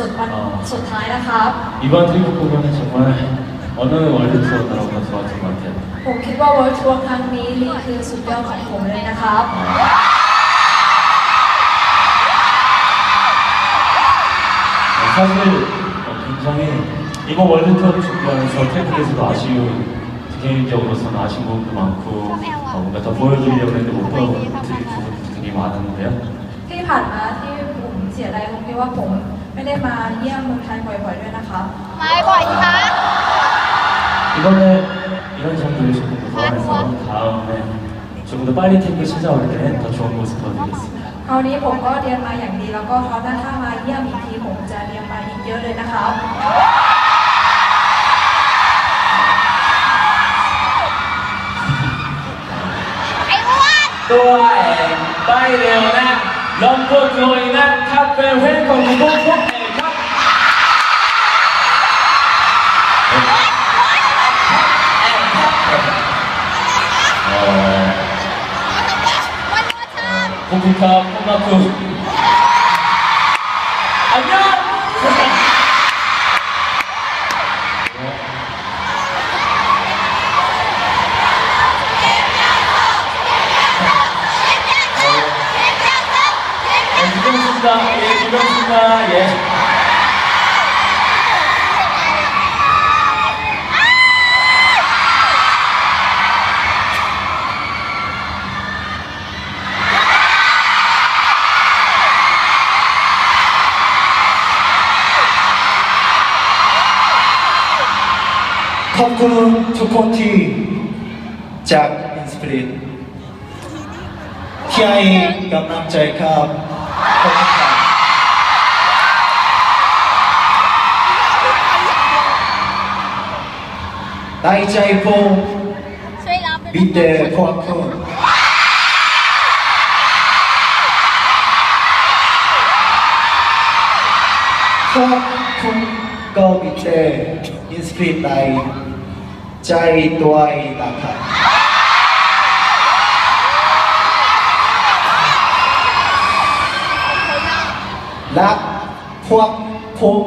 สุดวันสุดท้ายนะครับ 이번 태국 공연은 정말 어느 월드 투어 나라보다 좋았던 것 같아요. ผมคิดว่า World Tour ครั้งนี้นี่คือสุดยอดของผมเลยนะครับ 어, 사실 어, 굉장히 이번 월드 투어를 준비하면서 태국에서도 아쉬운 개인적으로서는 아쉬운 부분도 많고 어, 뭔가 더 보여드리려고 했는데 못 보여드린 부분도 되게 많았는데요. ที่ผ่านมาที่ผม เสียดายตรงที่ว่าผมไม่ได้มาเยี่ยมเมืองไทยบ่อยๆด้วยนะครับ ไม่บ่อยคะ 이번에 이런 장면을 조금 더 좋아해서 다음에 조금 더 빨리 태국에 찾아올 때는 더 좋은 모습 보여드리겠습니다. คราวนี้ผมก็เรียนมาอย่างดีแล้วก็คราวหน้าถ้ามาเยี่ยมอีกทีผมจะเรียนมาอีกเยอะเลยนะครับ ไอ้อ้วน ตัวเองไปเร็วนะลองพูดหน่อยนะ แฟนเพลงของพวกพวกเองครับขอบคุณครับขอบคุณอันยอด China, yes. 거꾸로 두 콘티 짝 인스피릿 키아이 감남자의 컵 ได้ใจผมช่วยรับด้วยบิดเดพวกคุณพวกคุณก็บิดเดอินสปิริตในใจตัวเองนะครับและพวกผม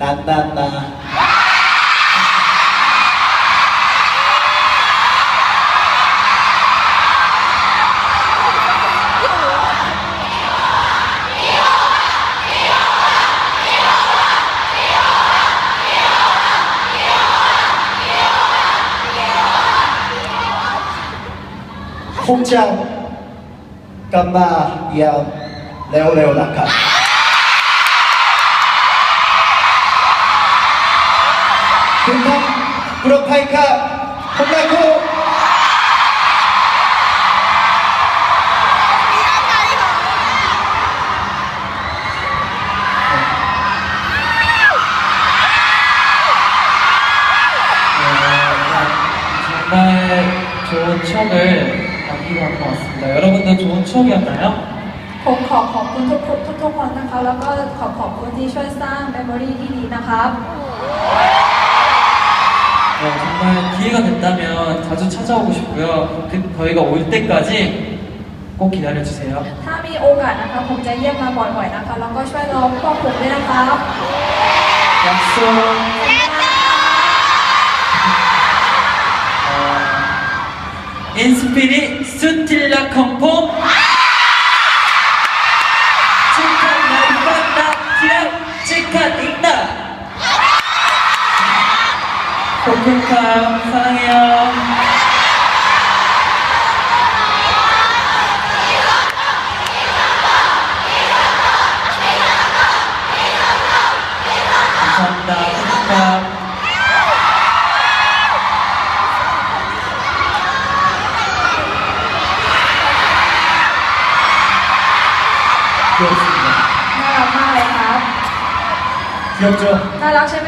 นันนัน นาผมจะกลับมาเยี่ยมเร็วๆนะครับ 좋은 추억이었나요? ผมขอขอบคุณทุกทุกทุกๆคนนะคะ แล้วก็ขอขอบคุณที่ช่วยสร้างเมมโมรีที่ดีนะครับ 어, 정말 기회가 된다면 자주 찾아오고 싶고요. 그, 저희가 올 때까지 꼭 기다려주세요. ถ้ามีโอกาสนะคะ ผมจะเยี่ยมมาบ่อยๆนะคะ แล้วก็ช่วยรอพวกผมด้วยนะครับ 약속! 어, 인스피릿 스틸라 컴폼 코쿤카 사랑해요 감사합니다 코쿤카 귀엽습니다 น่ารักมากเลยครับ 귀엽죠? น่ารักใช่ไหม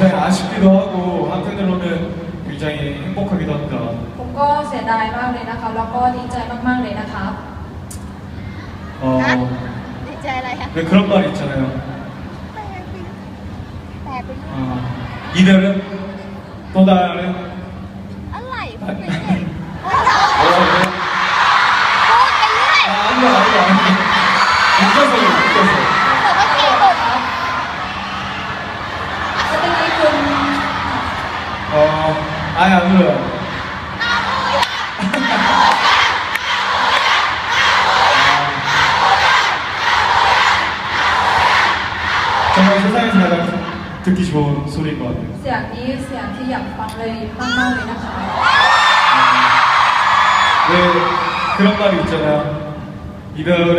굉장히 아쉽기도 하고 한편으로는 굉장히 행복하기도 합니다. ผมก็เสียดายมากเลยนะคะ แล้วก็ดีใจมากๆเลยนะคะ 어, ดีใจอะไรคะ 왜 그런 말 있잖아요. แปลกแปลกไปเรื่อย 어, 이별은 또 다른 정말 세상에서 가장 듣기 좋은 소리인 것 같아요. เสียงนี้เสียงที่อยากฟังเลยมากๆเลยนะคะ 왜 그런 말이 있잖아요. 이별은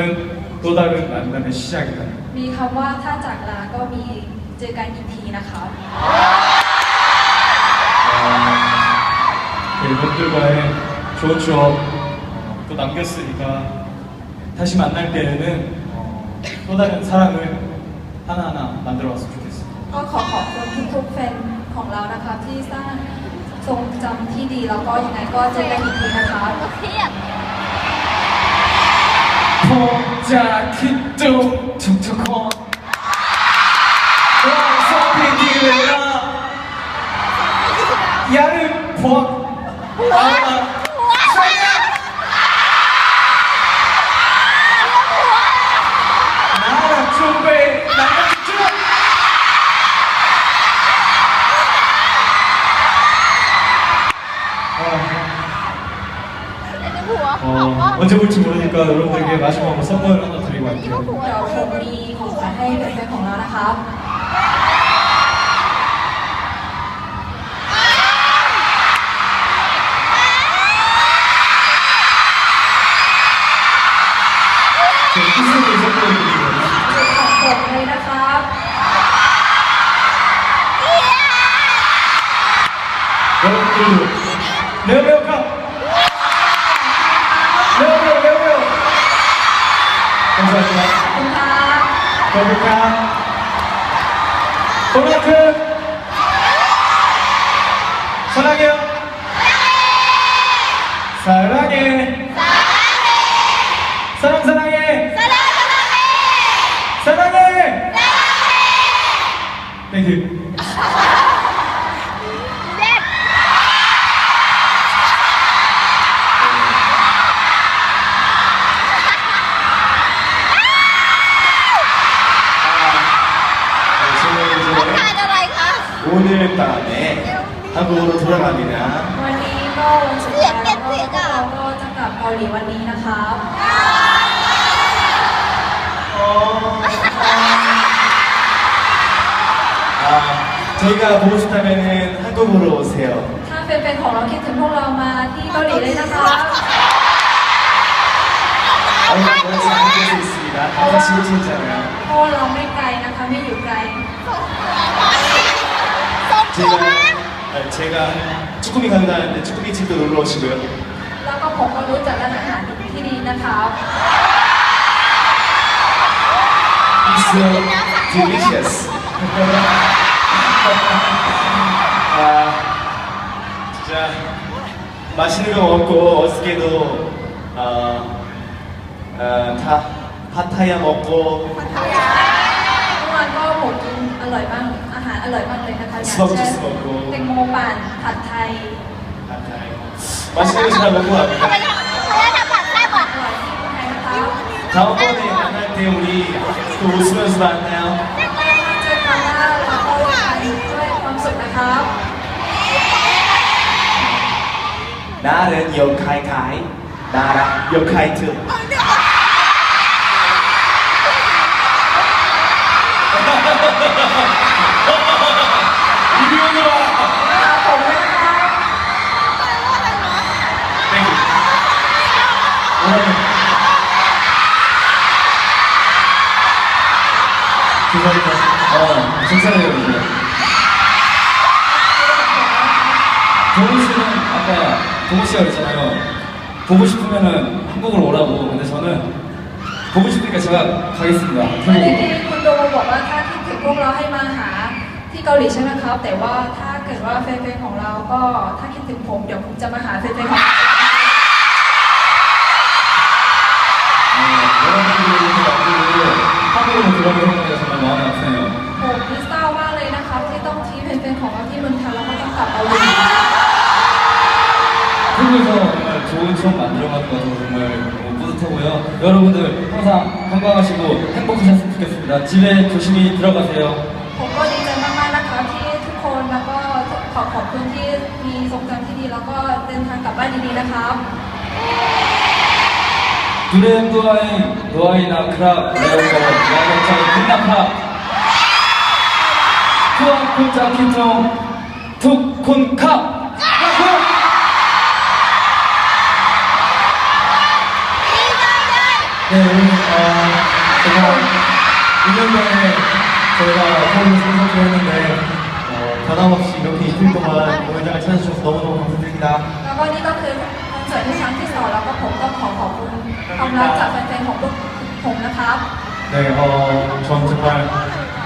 또 다른 만남의 시작이다. มีคำว่าถ้าจากลาก็มีเจอกันอีกทีนะคะ 어, 이분들과의 좋은 추억 어, 또 남겼으니까 다시 만날 때에는 어, 또 다른 사랑을 하나하나 만들어봤으면 좋겠습니다. ก็ขอขอบคุณทุกๆแฟนของเรานะคะ ที่สร้างทรงจำที่ดีแล้วก็ยังไงก็เจอกันอีกทีนะคะ ก็เครียด 포자 기둥 툭툭콘 와서피기레 여러분들에게 마지막으로 선물을 하나 드리고 คิดว่า 갈게요. หัว เดี๋ยวผมมีของขวัญให้แฟนๆของเรานะคะ 제 키스를 선물을 드리거든요. ของผมเลยนะครับ 여러분들도 레 Every time 한국으로 돌아갑니다. วันนี้ก็วันสุดท้ายแล้วก็พวกเราก็จะกลับเกาหลีวันนี้นะครับ 아, 저희가 보고 싶다면 한국으로 오세요. ถ้าแฟนๆของเราคิดถึงพวกเรามาที่เกาหลีเลยนะคะ 얼마 멀지 않은 곳에 있습니다. 항상 지구촌이잖아요. เพราะว่าเราไม่ไกลนะคะ ไม่อยู่ไกล ส่งตัว 제가 มาก 아, 제가 쭈꾸미 강다하는데 쭈꾸미 집도 놀러 오시고요. แล้วก็ผมก็รู้จักร้านอาหารที่ดีนะคะ It's so delicious. 아, 진짜 맛있는 거 먹고 어저께도 어, 어, 다 파타야 먹고 เมื่อวานก็ผมกินอร่อยมาก อาหารอร่อยมากเลยนะคะอย่าง สวัสดี เช่น สวัสดี แตงโมปั่นผัดไทย 파타야. 맛있는 거 잘 먹고 ทำไม 갑니다. ทำไมทำผัดแซ่บอ่ะ อร่อยที่เมืองไทยนะคะ 다음번에 만날 때 우리 또 웃으면서 만나요. เจอกันแล้วเราก็ไปด้วยความสุขนะครับ 나는 역하이카이, 나랑 역하이트. 죄송합니다 어 괜찮아요 이제 동훈 씨는 아까 동훈 씨가 그랬잖아요 보고 싶으면은 한국으로 오라고. 근데 저는 보고 싶으니까 제가 가겠습니다. เมื่อ 태국으로. กี้คุณโดมบอกว่าถ้าคิดถึงพวกเราให้มาหาที่เกาหลีใช่ไหมครับ แต่ว่าถ้าเกิดว่าแฟนๆของเราก็ถ้าคิดถึงผมเดี๋ยวผมจะมาหาแฟนๆของเรา ต้องทิ้งแฟนๆของเราที่เมืองไทยแล้วก็ต้องกลับมาอยู่ 태국에서 정말 좋은 추억 만들어가는 것 같아서 정말 너무 뿌듯하고요. 여러분들 항상 건강하시고 행복하셨으면 좋겠습니다. 집에 조심히 들어가세요. ผมก็ดีใจมากๆนะคะที่ทุกคนแล้วก็ขอขอบคุณที่มีทรงจำที่ดีแล้วก็เดินทางกลับบ้านดีๆนะครับ 두렘 두아인 노아이나 크랍 레오거 야경차이 굿나파 쿠안 콘자 키통 툭콘카 네, 오늘 어, 제가 1년 전에 저희가 태국에 참석했는데 어, 변함없이 이렇게 이틀 동안 공연장을 찾아주셔서 너무너무 감사드립니다. แล้วก็นี่ก็คือคอนเสิร์ตในครั้งที่สองแล้วก็ผมก็ขอขอบคุณความรักจากแฟนๆของพวกผมนะครับ 네, 어, 전 정말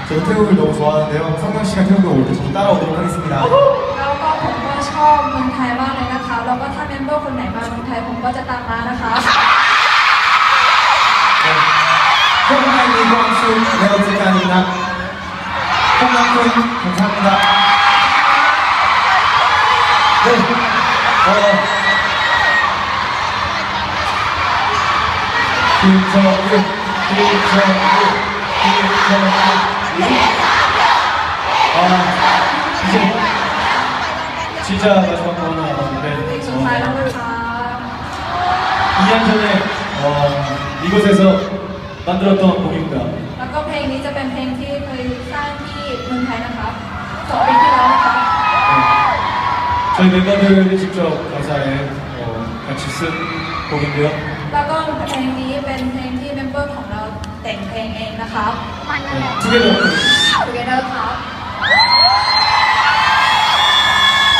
저도 태국을 너무 좋아하는데요. 성경 씨가 태국에 올 때 저도 따라오도록 하겠습니다. แล้วก็ผมก็ชอบเมืองไทยมากเลยนะคะ แล้วก็ถ้าเมมเบอร์คนไหนมาเมืองไทยผมก็จะตามมานะคะ 네. 홍남이 광수 레오트입니다. 홍남군 감사합니다. 네 어, 김정우 김정우 김정우 아 이제 진짜 마지막 공연을 เพลงสุดท้าย 남았는데 แล้วนะคะ 2년 전에 어, 이곳에서 만들었던 곡입니다. แล้วก็เพลงนี้จะเป็นเพลงที่เคยสร้างที่เมืองไทยนะคะสองปีที่แล้วนะคะ 저희 멤버들이 직접 가사에 어, 같이 쓴 곡인데요. แล้วก็เพลงนี้เป็นเพลงที่ แต่งเพลงเองนะคะมันนั่นแหละ together ครับ